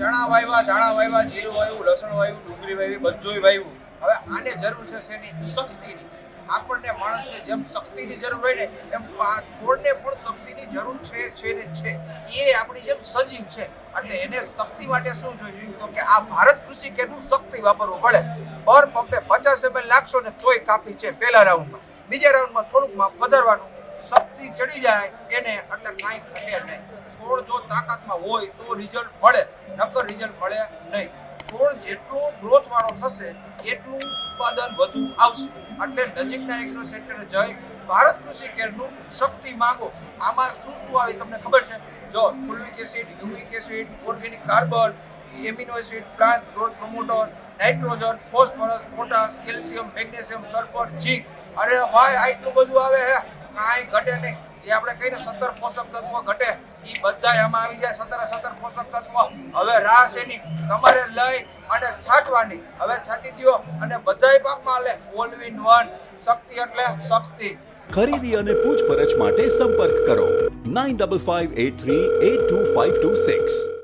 ચણા વાવ્યા ધાણા વાવ્યા જીરું વાવ્યું લસણ વાવ્યું ડુંગળી વાવી બધું વાવ્યું હવે આને જરૂર છે શેની? શક્તિની. આપણને માણસને જેમ શક્તિની જરૂર હોય ને, એમ છોડને પણ શક્તિની જરૂર છે છે ને છે. એ આપણી જેમ સજીવ છે. એટલે એને શક્તિ માટે શું જોઈએ? તો કે આ ભારત કૃષિ કેરનું શક્તિ વાપરવું પડે. પર પંપે પચાસ એમએલ નાખશો ને તોય કાપી છે પહેલા રાઉન્ડમાં. બીજા રાઉન્ડમાં થોડુંક માપ વધારવાનું શક્તિ ચડી જાય, એને એટલે કાંઈ ઘટે નહીં. છોડ જો તાકાતમાં હોય તો રિઝલ્ટ મળે. જેટલો ગ્રોથ વાળો થશે, એટલું ઉત્પાદન વધુ આવશે. એટલે નજીકના એગ્રો સેન્ટરે જઈ ભારત કૃષિ કેરનું શક્તિ માંગો. આમાં શું શું આવે તમને ખબર છે? જો fulvic acid humic acid, organic carbon, amino acid, plant growth promoter, nitrogen, phosphorus, potash, calcium, magnesium, sulphur zinc અરે ભાઈ આટલું બધું આવે હે? કાંઈ ઘટે નહીં. જે આપણે કહીને સત્તર પોષક તત્વો ઘટે એ બધા આમાં આવી જાય સત્તર સત્તર પોષક તત્વો. હવે રાસ એની તમારે લઈ અને છાંટવાની. હવે છાંટી દ્યો અને બધાય પાકમાં લે ઓલ ઇન વન શક્તિ એટલે શક્તિ. ખરીદી અને પૂછપરછ માટે સંપર્ક કરો. Nine double five eight three eight two five two six